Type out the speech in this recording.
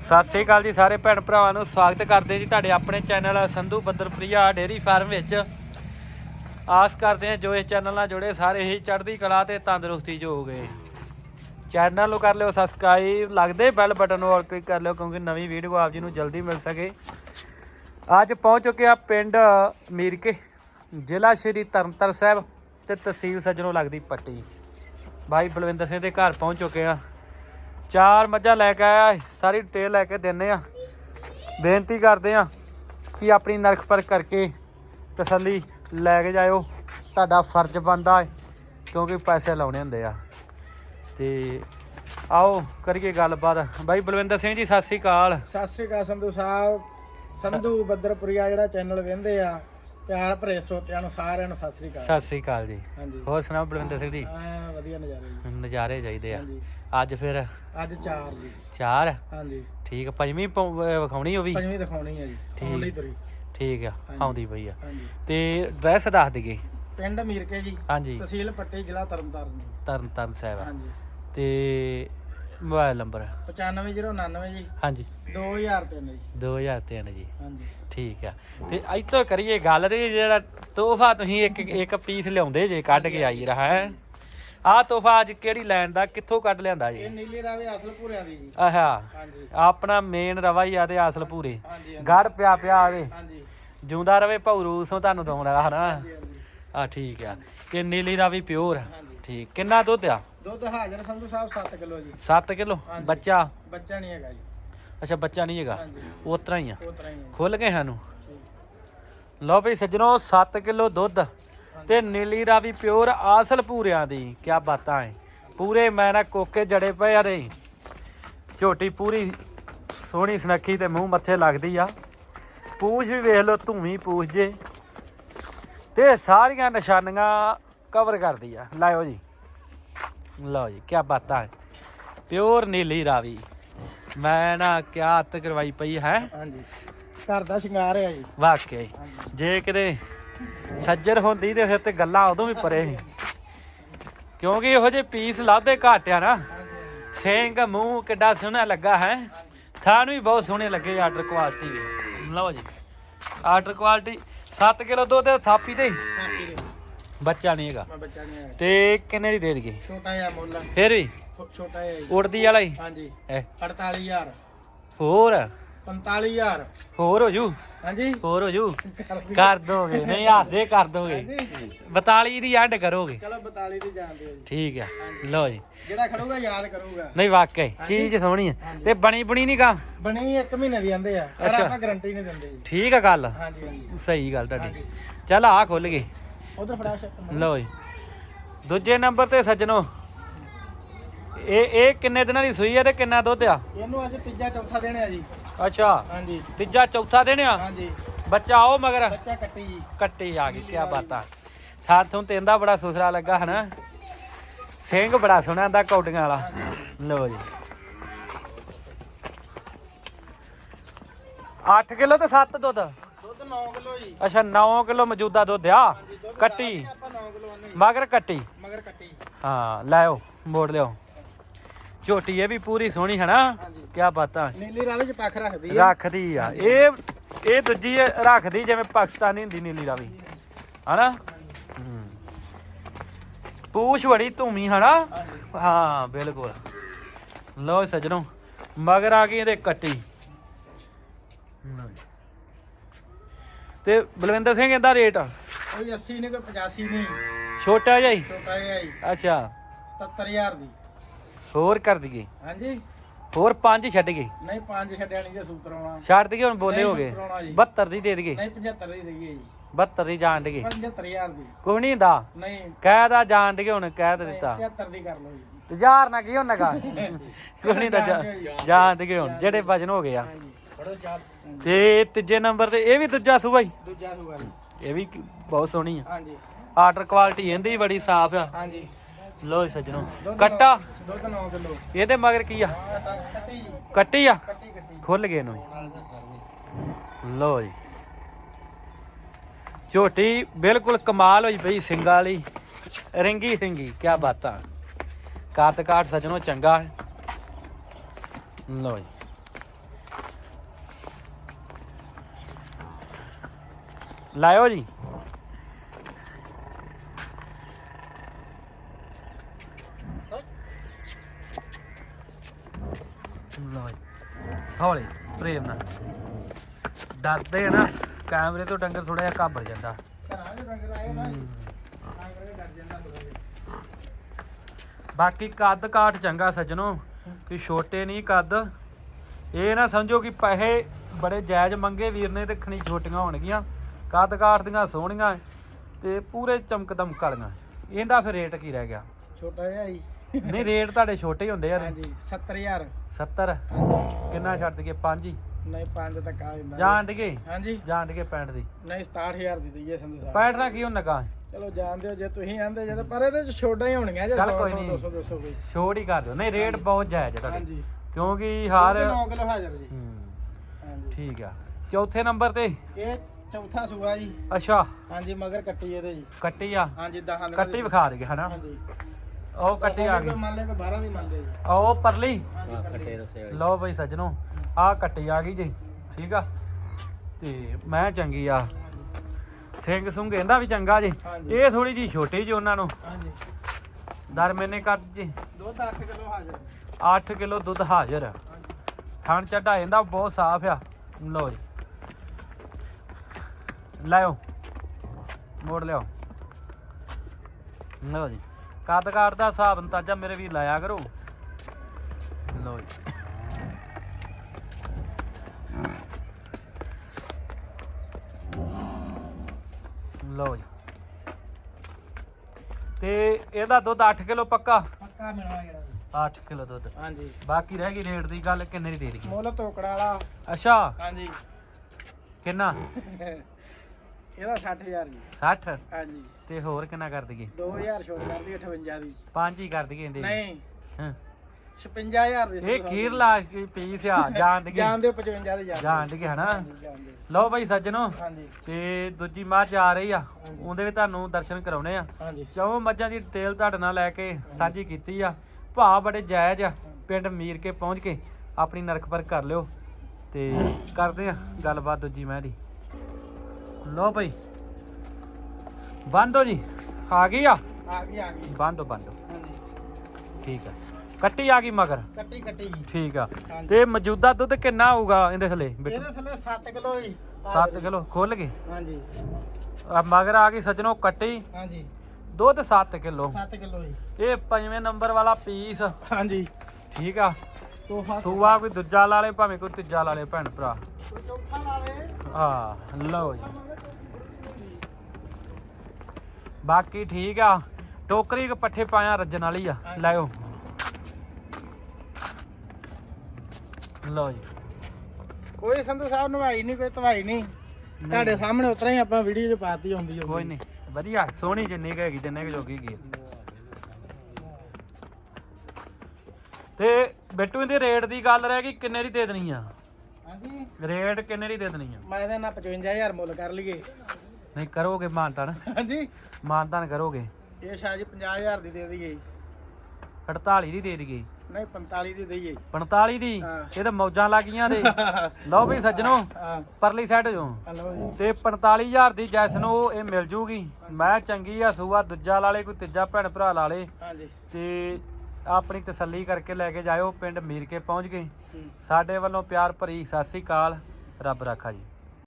ਸਤਿ ਸ੍ਰੀ ਅਕਾਲ ਜੀ ਸਾਰੇ ਭੈਣ ਭਰਾਵਾਂ ਨੂੰ, ਸਵਾਗਤ ਕਰਦੇ ਜੀ ਤੁਹਾਡੇ ਆਪਣੇ channel Sandhu Badarpriya dairy farm ਵਿੱਚ। ਆਸ ਕਰਦੇ ਹਾਂ ਜੋ ਇਸ ਚੈਨਲ ਨਾਲ ਜੁੜੇ, ਸਾਰੇ ਹੀ ਚੜ੍ਹਦੀ ਕਲਾ ਤੇ ਤੰਦਰੁਸਤੀ ਜੋ ਹੋ। ਗਏ ਚੈਨਲ ਨੂੰ ਕਰ ਲਿਓ ਸਬਸਕ੍ਰਾਈਬ ਲੱਗਦੇ ਬੈਲ ਬਟਨ ਨੂੰ ਔਰ ਕਲਿੱਕ ਕਰ ਲਿਓ ਕਿਉਂਕਿ ਨਵੀਂ ਵੀਡੀਓ ਆਪ ਜੀ ਨੂੰ ਜਲਦੀ ਮਿਲ ਸਕੇ। ਅੱਜ ਪਹੁੰਚ ਚੁੱਕੇ ਆ ਪਿੰਡ ਮੀਰਕੇ, ਜ਼ਿਲ੍ਹਾ ਸ਼੍ਰੀ ਤਰਨਤਾਰਨ ਸਾਹਿਬ ਤੇ ਤਹਿਸੀਲ ਸੱਜਣੋਂ ਲੱਗਦੀ ਪੱਟੀ। ਭਾਈ ਬਲਵਿੰਦਰ ਸਿੰਘ ਦੇ ਘਰ ਪਹੁੰਚ ਚੁੱਕੇ ਆ ਚਾਰ ਮੱਝਾਂ ਲੈ ਕੇ ਆਇਆ, ਸਾਰੀ ਡਿਟੇਲ ਲੈ ਕੇ ਦਿੰਨੇ ਆ। ਬੇਨਤੀ ਕਰਦੇ ਆ ਕਿ ਆਪਣੀ ਨਰਖ ਪਰ ਕਰਕੇ ਤਸੱਲੀ ਲੈ ਕੇ ਜਾਇਓ। ਤੁਹਾਡਾ ਫਰਜ਼ ਬਣਦਾ ਹੈ, ਕਿਉਂਕਿ ਪੈਸੇ ਲਾਉਣੇ ਹੁੰਦੇ ਆ। ਤੇ ਆਓ ਕਰੀਏ ਗੱਲਬਾਤ। ਬਾਈ ਬਲਵਿੰਦਰ ਸਿੰਘ ਜੀ, ਸਤਿ ਸ੍ਰੀ ਅਕਾਲ। ਸਤਿ ਸ੍ਰੀ ਅਕਾਲ ਸੰਧੂ ਸਾਹਿਬ। ਸੰਧੂ ਬੱਦਰਪੁਰੀਆ ਜਿਹੜਾ ਚੈਨਲ ਵੇਂਦੇ ਆ ਪਿਆਰ ਭਰੇ ਸਰੋਤਿਆਂ ਨੂੰ ਸਾਰਿਆਂ ਨੂੰ ਸਤਿ ਸ੍ਰੀ ਅਕਾਲ। ਸਤਿ ਸ੍ਰੀ ਅਕਾਲ ਜੀ। ਹਾਂਜੀ। ਹੋਰ ਸੁਣਾਓ ਬਲਵਿੰਦਰ ਸਿੰਘ ਜੀ? ਐਂ ਵਧੀਆ ਨਜ਼ਾਰੇ ਜੀ। ਨਜ਼ਾਰੇ ਚਾਹੀਦੇ ਆ। ਹਾਂਜੀ। ਅੱਜ ਫਿਰ? ਅੱਜ ਚਾਰ ਜੀ। ਚਾਰ? ਹਾਂਜੀ। ਠੀਕ ਆ ਪੰਜਵੀਂ ਅਹ ਵਿਖਾਉਣੀ ਉਹ ਵੀ? ਪੰਜਵੀਂ ਦਿਖਾਉਣੀ ਹੈ ਜੀ ਆਉਣ ਲਈ ਤੁਰੀ। ਠੀਕ ਆ। ਆਉਂਦੀ ਪਈ ਆ। ਹਾਂਜੀ। ਤੇ ਐਡਰੈਸ ਦੱਸ ਦਈਏ। ਪਿੰਡ ਮੀਰਕੇ ਜੀ। ਹਾਂਜੀ। ਤਹਿਸੀਲ ਪੱਟੀ ਜ਼ਿਲ੍ਹਾ ਤਰਨਤਾਰਨ ਜੀ। ਤਰਨ ਤਰਨ ਸਾਹਿਬ ਹਾਂਜੀ। ਤੇ ਮੋਬਾਈਲ ਨੰਬਰ। 95099 ਜੀ। ਹਾਂਜੀ। 2003 ਜੀ। 2003 ਜੀ। ਹਾਂਜੀ। ਠੀਕ ਆ। ਤੇ ਇੱਥੋਂ ਕਰੀਏ ਗੱਲ ਤੇ ਜਿਹੜਾ ਤੋਹਫਾ ਤੁਸੀਂ ਇੱਕ ਇੱਕ ਪੀਸ ਲਿਆਉਂਦੇ ਜੇ ਕੱਢ ਕੇ ਆਈ ਰਹਾ ਹੈ। ਆਹ ਤੋਹਫਾ ਅੱਜ ਕਿਹੜੀ ਲੈਣ ਦਾ ਕਿੱਥੋਂ ਕੱਢ ਲਿਆਂਦਾ ਜੀ? ਇਹ ਨੀਲੀ ਰਾਵੇ ਅਸਲ ਭੂਰਿਆਂ ਦੀ ਜੀ। ਆਹਾ ਹਾਂਜੀ। ਆਪਣਾ ਮੇਨ ਰਵਾ ਹੀ ਆ ਤੇ ਅਸਲ ਹਾਂਜੀ, ਗੜ ਪਿਆ ਪਿਆ ਇਹਦੇ ਹਾਂਜੀ। ਜਿਉਂਦਾ ਰਵੇ ਭੌਰੂ ਸੋ ਤੁਹਾਨੂੰ ਦਊਂਗਾ ਹਨਾ ਆ ਠੀਕ ਆ। ਇਹ ਨੀਲੀ ਰਾਵੀ ਪਿਓਰ ਹਾਂਜੀ। ਠੀਕ। ਕਿੰਨਾ ਦੁੱਧ ਆ? ਦੁੱਧ ਹਾਜ਼ਰ ਸੰਧੂ ਸਾਹਿਬ 7 ਕਿਲੋ ਜੀ। 7 ਕਿਲੋ? ਹਾਂਜੀ। ਬੱਚਾ? ਬੱਚਾ ਨਹੀਂ ਹੈਗਾ ਜੀ। ਅੱਛਾ ਬੱਚਾ ਨਹੀਂ ਹੈਗਾ? ਹਾਂਜੀ। ਉਸ ਤਰ੍ਹਾਂ ਹੀ ਆ। ਉਹ ਤਰ੍ਹਾਂ ਹੀ ਹੈ ਖੁੱਲ ਗਏ ਸਾਨੂੰ? ਠੀਕ। ਲਓ ਵੀ ਸੱਜਣੋ 7 ਕਿਲੋ ਦੁੱਧ। ਤੇ ਨੀਲੀ ਰਾਵੀ ਪਿਓਰ ਆਸਲ ਪੂਰਿਆਂ ਦੀ। ਕੀ ਬਾਤਾਂ ਐ। ਪੂਰੇ ਮੈਂ ਨਾ ਕੋਕੇ ਜੜੇ ਪਏ ਆ ਦੇ। ਝੋਟੀ ਪੂਰੀ ਸੋਹਣੀ ਸੁਨੱਖੀ ਤੇ ਮੂੰਹ ਮੱਥੇ ਲੱਗਦੀ ਆ। ਪੂਛ ਵੀ ਵੇਖ ਲਓ ਧੂਮੀ ਪੂਛ ਜੇ। ਤੇ ਸਾਰੀਆਂ ਨਿਸ਼ਾਨੀਆਂ ਕਵਰ ਕਰਦੀ ਆ। ਲਾਓ ਜੀ। ਲਓ ਜੀ ਕੀ ਬਾਤਾਂ ਪਿਓਰ ਨੀਲੀ ਰਾਵੀ। ਮੈਂ ਨਾ ਕਿਆ ਹੱਥ ਕਰਵਾਈ ਪਈ ਹੈ। ਹਾਂਜੀ। ਘਰ ਦਾ ਸ਼ਿੰਗਾਰ ਹੈ ਜੀ। ਵਾਕਿਆ ਜੇ। ਕਿਤੇ ਸੱਜਰ ਹੁੰਦੀ ਤੇ ਫਿਰ ਤੇ ਗੱਲਾਂ ਉਦੋਂ ਵੀ ਪਰੇ ਸੀ। ਕਿਉਂਕਿ ਇਹੋ ਜਿਹੇ ਪੀਸ ਲਾਦੇ ਘਾਟਿਆ ਨਾ। ਸਿੰਘ ਮੂੰਹ ਕਿੱਡਾ ਸੋਹਣਾ ਲੱਗਾ ਹੈ। ਥਾਨੂੰ ਵੀ ਬਹੁਤ ਸੋਹਣੇ ਲੱਗੇ ਆਰਡਰ ਕੁਆਲਿਟੀ ਵੀ ਲਓ ਜੀ। ਆਰਡਰ ਕੁਆਲਿਟੀ 7 ਕਿਲੋ ਦੁੱਧ ਤੇ। ਥਾਪੀ ਤੇ। ਦੇ ਬੱਚਾ ਨਹੀਂ ਹੈਗਾ। ਮੈਂ ਬੱਚਾ ਨਹੀਂ ਹੈਗਾ। ਤੇ ਕਿੰਨੇ ਦੀ ਦੇ ਦਈਏ? ਛੋਟਾ ਜਿਹਾ ਮੁੱਲ ਆ, ਫਿਰ ਵੀ? ਛੋ- ਛੋਟਾ ਜਿਹਾ ਜੀ। ਉੜਦੀ ਵਾਲਾ ਹੀ? ਹਾਂਜੀ। ਇਹ 48000 ਹੋਰ? 45000 ਹੋਰ ਹੋ ਜੂ? ਹਾਂਜੀ। ਹੋਰ ਹੋ ਜੂ? ਕਰ ਦੋਗੇ। ਨਹੀਂ ਆਦੇ ਕਰ ਦੋਗੇ। ਹਾਂਜੀ। 42 ਦੀ ਐਂਡ ਕਰੋਗੇ। ਚਲੋ 42 ਦੀ ਜਾਣਦੇ ਹੋ ਜੀ। ਠੀਕ ਆ। ਲਓ ਜੀ। ਜਿਹੜਾ ਖੜੂਗਾ ਯਾਦ ਕਰੂਗਾ। ਨਹੀਂ ਵਾਕਈ ਚੀਜ਼ ਸੋਹਣੀ ਆ। ਤੇ ਬਣੀ ਬਣੀ ਨਹੀਂ ਕਾ? ਬਣੀ ਇੱਕ ਮਹੀਨੇ ਦੀ ਆਂਦੇ ਆ। ਪਰ ਅੱਛਾ। ਆਪਾਂ ਗਾਰੰਟੀ ਨਹੀਂ ਦਿੰਦੇ ਜੀ। ਠੀਕ ਆ ਗੱਲ। ਹਾਂਜੀ ਹਾਂਜੀ। ਸਹੀ ਗੱਲ ਤੁਹਾਡੀ। ਹਾਂਜੀ। ਚੱਲ ਆ ਖੁੱਲ ਗਏ ਉਧਰ ਫੜਾ ਸ਼ੱਕ ਲਓ ਜੀ। ਦੂਜੇ ਨੰਬਰ ਤੇ ਸੱਜਣੋ ਇਹ ਇਹ ਕਿੰਨੇ ਦਿਨਾਂ ਦੀ ਸੂਈ ਆ ਤੇ ਕਿੰਨਾ ਦੁੱਧ ਆ? ਇਹਨੂੰ ਅੱਜ ਤੀਜਾ ਚੌਥਾ ਦਿਨ ਆ ਜੀ। ਅੱਛਾ। ਹਾਂਜੀ। ਤੀਜਾ ਚੌਥਾ ਦਿਨ ਆ? ਹਾਂਜੀ। ਬੱਚਾ ਆਓ ਮਗਰ। ਬੱਚਾ ਕੱਟੀ ਜੀ। ਕੱਟੀ ਆ ਗਈ ਕੀ ਬਾਤਾਂ ਸਾਥੋਂ ਤੇਂਦਾ ਬੜਾ ਸੁਸਰਾ ਲੱਗਾ ਹਨਾ। ਸਿੰਘ ਬੜਾ ਸੋਹਣਾ ਦਾ ਕੌਡੀਆਂ ਵਾਲਾ। ਲਓ ਜੀ। 8 ਕਿਲੋ ਤੇ 7 ਦੁੱਧ? ਦੁੱਧ 9 ਕਿਲੋ ਜੀ। ਅੱਛਾ 9 ਕਿਲੋ ਮੌਜੂਦਾ ਦੁੱਧ ਆ। ਹਾਂਜੀ। ਕੱਟੀ। ਆਪਾਂ 9 ਕਿਲੋ ਆਨੇ ਮਗਰ ਕੱਟੀ। ਮਗਰ ਕੱਟੀ। ਹਾਂ ਲਾਓ ਮੋੜ ਲਿਓ ਝੋਟੀ ਇਹ ਵੀ ਪੂਰੀ ਸੋਹਣੀ ਹਨਾ ਹਾਂਜੀ। ਕੀ ਬਾਤਾਂ ਨੀਲੀ ਰਾਵੇ ਚ ਪੱਖ ਰੱਖਦੀ ਆ। ਰੱਖਦੀ ਆ। ਇਹ ਇਹ ਦੂਜੀ ਇਹ ਰੱਖਦੀ ਜਿਵੇਂ ਪਾਕਿਸਤਾਨੀ ਹੁੰਦੀ ਨੀਲੀ ਰਾਵੀ। ਹਨਾ? ਹੂੰ। ਪੂਛ ਬੜੀ ਧੂਮੀ ਹਨਾ ਹਾਂ ਬਿਲਕੁਲ। ਲੋ ਸਜਣੋ ਮਗਰ ਆ ਗਈ ਇਹਦੇ ਕੱਟੀ। ਤੇ ਬਲਵਿੰਦਰ ਸਿੰਘ ਇਹਦਾ ਰੇਟ? ਕੋਈ 80 ਨਹੀਂ ਕੋਈ 85 ਨਹੀਂ। ਛੋਟਾ ਜਿਹਾ ਹੀ? ਛੋਟਾ ਜਿਹਾ ਅੱਛਾ। 77000 ਦੀ। ਹੋਰ ਕਰ ਦਈਏ। ਹਾਂਜੀ? ਹੋਰ ਪੰਜ ਛੱਡ ਗਏ। ਨਹੀਂ ਪੰਜ ਛੱਡਿਆ ਨਹੀਂ ਜੇ ਸੂਤਰ ਆਉਣਾ। ਛੱਡ ਦਈਏ ਹੁਣ ਬੋਲੇ ਹੋ ਗਏ। ਸੂਤਰ ਆਉਣਾ ਜੀ। 72 ਦੀ ਦੇ ਦਈਏ। ਨਹੀਂ 75 ਦੀ ਦੇਈਏ ਜੀ। 72 ਦੀ ਜਾਣ ਦਈਏ। 75000 ਦੀ। ਕੋਈ ਨਹੀਂ ਹੁੰਦਾ। ਨਹੀਂ। ਕਹਿ ਦਾ ਜਾਣ ਦਈਏ ਹੁਣ ਕਹਿ ਤਾਂ ਦਿੱਤਾ। 73 ਦੀ ਕਰ ਲਓ ਜੀ। ਤੇ ਯਾਰ ਨਾ ਕੀ ਹੁਣ ਨਗਾ ਕੋਈ ਨਹੀਂ ਦਾ ਜਾਣ ਦਈਏ ਹੁਣ ਜਿਹੜੇ ਵਜਨ ਹੋ ਗਏ ਆ। ਤੇ ਤੀਜੇ ਨੰਬਰ ਤੇ ਇਹ ਵੀ ਦੂਜਾ ਸੂਆ ਹੀ ਦੂਜਾ ਜੀ। ਇਹ ਵੀ ਬਹੁਤ ਸੋਹਣੀ ਆ। ਹਾਂਜੀ। ਆਰਡਰ ਕੁਆਲਿਟੀ ਇਹਦੀ ਬੜੀ ਸਾਫ਼ ਆ। ਹਾਂਜੀ। ਲੋ ਸੱਜਣੋ ਕੱਟਾ। ਦੁੱਧ 9 ਕਿਲੋ। ਇਹਦੇ ਮਗਰ ਕੀ ਆ? ਕੱਟੀ। ਆ? ਖੁੱਲ ਗਏ ਨੂੰ ਲੋ ਜੀ। ਝੋਟੀ ਬਿਲਕੁਲ ਕਮਾਲ ਹੋਈ ਪਈ ਸਿੰਗਾਂ ਵਾਲੀ। ਰਿੰਗੀ ਸਿੰਗੀ ਕੀ ਬਾਤਾਂ। ਕੱਤ ਕਾਠ ਸਜਣੋ ਚੰਗਾ। ਲੋ ਜੀ। ਲਾਇਓ ਜੀ। ਲਓ ਜੀ। ਹੌਲੀ ਪ੍ਰੇਮ ਨਾਲ। ਡਰਦੇ ਆ ਨਾ, ਕੈਮਰੇ ਤੋਂ ਡੰਗਰ ਥੋੜਾ ਜਿਹਾ ਘਾਬਰ ਜਾਂਦਾ। ਬਾਕੀ ਕੱਦ ਕਾਠ ਚੰਗਾ ਸੱਜਣੋ, ਕਿ ਛੋਟੇ ਨਹੀਂ ਕੱਦ। ਇਹ ਨਾ ਸਮਝੋ ਕਿ ਪੈਸੇ ਬੜੇ ਜਾਇਜ਼ ਮੰਗੇ ਵੀਰ ਨੇ ਤੇ ਖਣੀ ਛੋਟੀਆਂ ਹੋਣਗੀਆਂ। ਕੱਦ ਕਾਠ ਦੀਆਂ ਸੋਹਣੀਆਂ ਤੇ ਪੂਰੇ ਚਮਕਦਮ ਕਾਲੀਆਂ ਇਹਦਾ ਫਿਰ ਰੇਟ ਕੀ ਰਹਿ ਗਿਆ? ਛੋਟਾ ਜਿਹਾ ਜੀ। ਨਹੀਂ ਰੇਟ ਤੁਹਾਡੇ ਛੋਟੇ ਹੀ ਹੁੰਦੇ ਯਾਰ ਹਾਂਜੀ 70000 70 ਹਾਂਜੀ। ਕਿੰਨਾ ਛੱਡ ਦਈਏ? 5 ਹੀ? ਨਹੀਂ 5 ਤੱਕ ਆ ਜਾਂਦਾ। ਜਾਣ ਦਈਏ ਹਾਂਜੀ। ਜਾਣ ਦਈਏ 65 ਦੀ? ਨਹੀਂ 67000 ਦੀ ਦਈਏ ਸੰਧੂ ਸਾਹਿਬ 65 ਦਾ ਕੀ ਹੁੰਦਾ ਕਾ ਚਲੋ ਜਾਣਦੇ ਹੋ ਜੇ ਤੁਸੀਂ ਆਂਦੇ ਜੇ ਪਰ ਇਹਦੇ ਚ ਛੋਟਾ ਹੀ ਹੋਣਗੀਆਂ ਜੇ ਚੱਲ 100 ਕੋਈ ਨਹੀਂ। 200 200 ਕੋਈ। ਛੋੜ ਹੀ ਕਰ ਦਿਓ। ਨਹੀਂ ਰੇਟ ਬਹੁਤ ਜਾਇਜ਼ ਹੈ ਤੁਹਾਡੇ। ਕਿਉਂਕਿ ਹਰ 9 ਕਿਲੋ ਹਾਜ਼ਰ ਜੀ। ਹੂੰ, ਹਾਂਜੀ। ਠੀਕ ਆ। ਚੌਥੇ ਨੰਬਰ ਤੇ? ਇਹ ਚੌਥਾ ਸੂਆ ਜੀ। ਅੱਛਾ। ਹਾਂਜੀ ਮਗਰ ਕੱਟੀ ਇਹਦੇ ਜੀ। ਕੱਟੀ ਆ? ਹਾਂਜੀ 10 ਦਿਨਾਂ ਕੱਟੀ ਵਿਖਾ ਦੇ ਹਨਾ? ਹਾਂਜੀ। ਉਹ ਕੱਟੀ ਆ ਗਈ। ਮੰਨ ਲੈ ਕਿ 12 ਦੀ ਮੰਨਦੇ ਜੀ। ਉਹ ਪਰਲੀ? ਕੱਟੀ ਲਓ ਬਈ ਸੱਜਣੋ ਆ ਕੱਟੀ ਆ ਗਈ ਜੀ ਠੀਕ ਆ? ਤੇ ਮੈਂ ਚੰਗੀ ਆ। ਸਿੰਘ ਸੁੰਘ ਇਹਦਾ ਵੀ ਚੰਗਾ ਜੀ। ਇਹ ਥੋੜੀ ਜੀ ਛੋਟੀ ਜੀ ਉਹਨਾਂ ਨੂੰ। ਹਾਂਜੀ। ਦਰ ਮੈਨੇ ਕਰ ਜੀ। ਦੁੱਧ 8 ਕਿਲੋ ਹਾਜ਼ਰ 8 ਕਿਲੋ ਦੁੱਧ ਹਾਜ਼ਰ ਥਣ ਚੱਡਾ ਇਹਦਾ ਬਹੁਤ ਸਾਫ਼ ਆ। ਲਓ ਜੀ। ਲਾਓ ਮੋੜ ਲਿਓ ਲਓ ਜੀ। ਕੱਦ ਕਾਠ ਦਾ ਹਿਸਾਬ ਅੰਦਾਜ਼ਾ ਮੇਰੇ ਵੀ ਲਾਇਆ ਕਰੋ। ਲਓ ਜੀ। ਲਓ ਜੀ। ਤੇ ਇਹਦਾ ਦੁੱਧ 8 ਕਿਲੋ ਪੱਕਾ? ਪੱਕਾ ਮਿਲਣਾ ਜੀ। 8 ਕਿਲੋ ਦੁੱਧ। ਹਾਂਜੀ। ਬਾਕੀ ਰਹਿ ਗਈ ਰੇਟ ਦੀ ਗੱਲ ਕਿੰਨੇ ਦੀ ਦੇ ਦਈਏ? ਮੁੱਲ ਤੋਕੜਾ ਵਾਲਾ। ਅੱਛਾ। ਹਾਂਜੀ। ਕਿੰਨਾ? ਇਹਦਾ 60000 ਜੀ 60 ਹਾਂਜੀ। ਤੇ ਹੋਰ ਕਿੰਨਾ ਕਰ ਦਈਏ? 2000 ਛੋਟ ਕਰਦੀ 58 ਦੀ। ਪੰਜ ਹੀ ਕਰ ਦਈਏ ਇਹਦੇ। ਨਹੀਂ। ਹਾਂ। 56000 ਦੀ ਇਹ ਖੀਰ ਲਾ ਕੇ ਪੀਸ ਆ ਜਾਣ ਦਈਏ। ਜਾਣਦੇ ਹੋ 55 ਦੇ ਜਾਣ ਦਈਏ ਹਨਾ? ਲਓ ਬਾਈ ਸੱਜਣੋ ਹਾਂਜੀ। ਤੇ ਦੂਜੀ ਮੱਝ ਆ ਰਹੀ ਆ। ਉਹਦੇ ਵੀ ਤੁਹਾਨੂੰ ਦਰਸ਼ਨ ਕਰਾਉਣੇ ਆ। ਚੌ ਮੱਝਾਂ ਦੀ ਡਿਟੇਲ ਤੁਹਾਡੇ ਨਾਲ ਲੈ ਕੇ ਸਾਂਝੀ ਕੀਤੀ ਆ। ਭਾਅ ਬੜੇ ਜਾਇਜ਼ ਆ ਪਿੰਡ ਮੀਰ ਕੇ ਪਹੁੰਚ ਕੇ ਆਪਣੀ ਨਰਖ ਪਰ ਕਰ ਲਿਓ। ਤੇ ਕਰਦੇ ਆ ਗੱਲਬਾਤ ਦੂਜੀ ਮੈਂ ਦੀ। ਲਓ ਭਾਈ। ਬੰਦੋ ਜੀ। ਆ ਗਈ ਆ? ਆ ਗਈ ਆ ਗਈ। ਬੰਦੋ ਬੰਦੋ ਹਾਂਜੀ। ਠੀਕ ਆ। ਕੱਟੀ ਆ ਗਈ ਮਗਰ? ਕੱਟੀ ਕੱਟੀ ਜੀ। ਠੀਕ ਆ। ਹਾਂਜੀ। ਤੇ ਮੌਜੂਦਾ ਦੁੱਧ ਕਿੰਨਾ ਹੋਊਗਾ ਇਹਦੇ ਥੱਲੇ? ਇਹਦੇ ਥੱਲੇ 7 ਕਿਲੋ ਜੀ। 7 ਕਿਲੋ। ਖੁੱਲ ਗਏ? ਹਾਂਜੀ। ਆ ਮਗਰ ਆ ਗਈ ਸੱਜਣੋ ਕੱਟੀ। ਹਾਂਜੀ। ਦੁੱਧ 7 ਕਿਲੋ। 7 ਕਿਲੋ ਜੀ। ਇਹ ਪੰਜਵੇਂ ਨੰਬਰ ਵਾਲਾ ਪੀਸ। ਹਾਂਜੀ। ਠੀਕ ਆ। ਤੋਹਫਾ। ਸੂਆ ਕੋਈ ਦੂਜਾ ਲਾ ਲੇ ਭਾਵੇਂ ਕੋਈ ਤੀਜਾ ਲਾ ਲੇ ਭੈਣ ਭਰਾ। ਚੌਥਾ ਲਾ ਲੇ। ਆ ਲਓ ਜੀ। ਬਾਕੀ ਠੀਕ ਆ। ਟੋਕਰੀ ਕ ਪੱਠੇ ਪਾਇਆ ਰੱਜਣ ਵਾਲੀ ਆ। ਲੈਓ ਲਓ ਜੀ। ਕੋਈ ਸੰਧੂ ਸਾਹਿਬ ਨਵਾਈ ਨਹੀਂ ਕੋਈ ਧਵਾਈ ਨਹੀਂ। ਤੁਹਾਡੇ ਸਾਹਮਣੇ ਉਤਰਾ ਹੀ ਆਪਾਂ ਵੀਡੀਓ 'ਚ ਪਾਤੀ ਹੁੰਦੀ ਹੋਊਗੀ। ਕੋਈ ਨਹੀਂ। ਵਧੀਆ ਸੋਹਣੀ ਜਿੰਨੀ ਕੁ ਹੈਗੀ ਜਿੰਨੇ ਕੁ ਜੋਗੀ ਗਈ ਤੇ ਬਿੱਟੂ ਇਹਦੇ ਰੇਟ ਦੀ ਗੱਲ ਰਹਿ ਗਈ ਕਿੰਨੇ ਦੀ ਦੇ ਦੇਣੀ ਆ? ਹਾਂਜੀ। ਰੇਟ ਕਿੰਨੇ ਦੀ ਦੇ ਦੇਣੀ ਆ? ਮੈਂ ਇਹਦਾ ਨਾ 55000 ਮੁੱਲ ਕਰ ਲਈਏ। ਨਹੀਂ ਕਰੋਗੇ ਮਾਨਤਾਨ? ਹਾਂਜੀ। ਮਾਨਤਾਨ ਕਰੋਗੇ? ਇਹ ਜੀ 50000 ਦੀ ਦੇ ਦਈਏ 48 ਦੀ ਦੇ ਦਈਏ। ਨਹੀਂ 45 ਦੀ ਦਈਏ। 45 ਦੀ। ਇਹ ਤਾਂ ਮੌਜਾਂ ਲੱਗੀਆਂ ਦੇ ਲਓ ਵੀ ਸੱਜਣੋ ਪਰਲੀ ਸਾਈਡ ਜੋ। ਤੇ 45000 ਦੀ ਜੈਸ ਨੂੰ ਇਹ ਮਿਲ ਜੂਗੀ। ਮੈਂ ਚੰਗੀ ਆ ਸੂਆ ਦੂਜਾ ਲਾ ਲੇ ਕੋਈ ਤੀਜਾ ਭੈਣ ਭਰਾ ਲਾ ਲੇ। ਹਾਂਜੀ ਤੇ ਆਪਣੀ ਤਸੱਲੀ ਕਰਕੇ ਲੈ ਕੇ ਜਾਇਓ ਪਿੰਡ ਮੀਰ ਕੇ ਪਹੁੰਚ ਗਏ। ਸਾਡੇ ਵੱਲੋਂ ਪਿਆਰ ਭਰੀ ਸਤਿ ਸ੍ਰੀ ਅਕਾਲ। ਰੱਬ ਰਾਖਾ ਜੀ।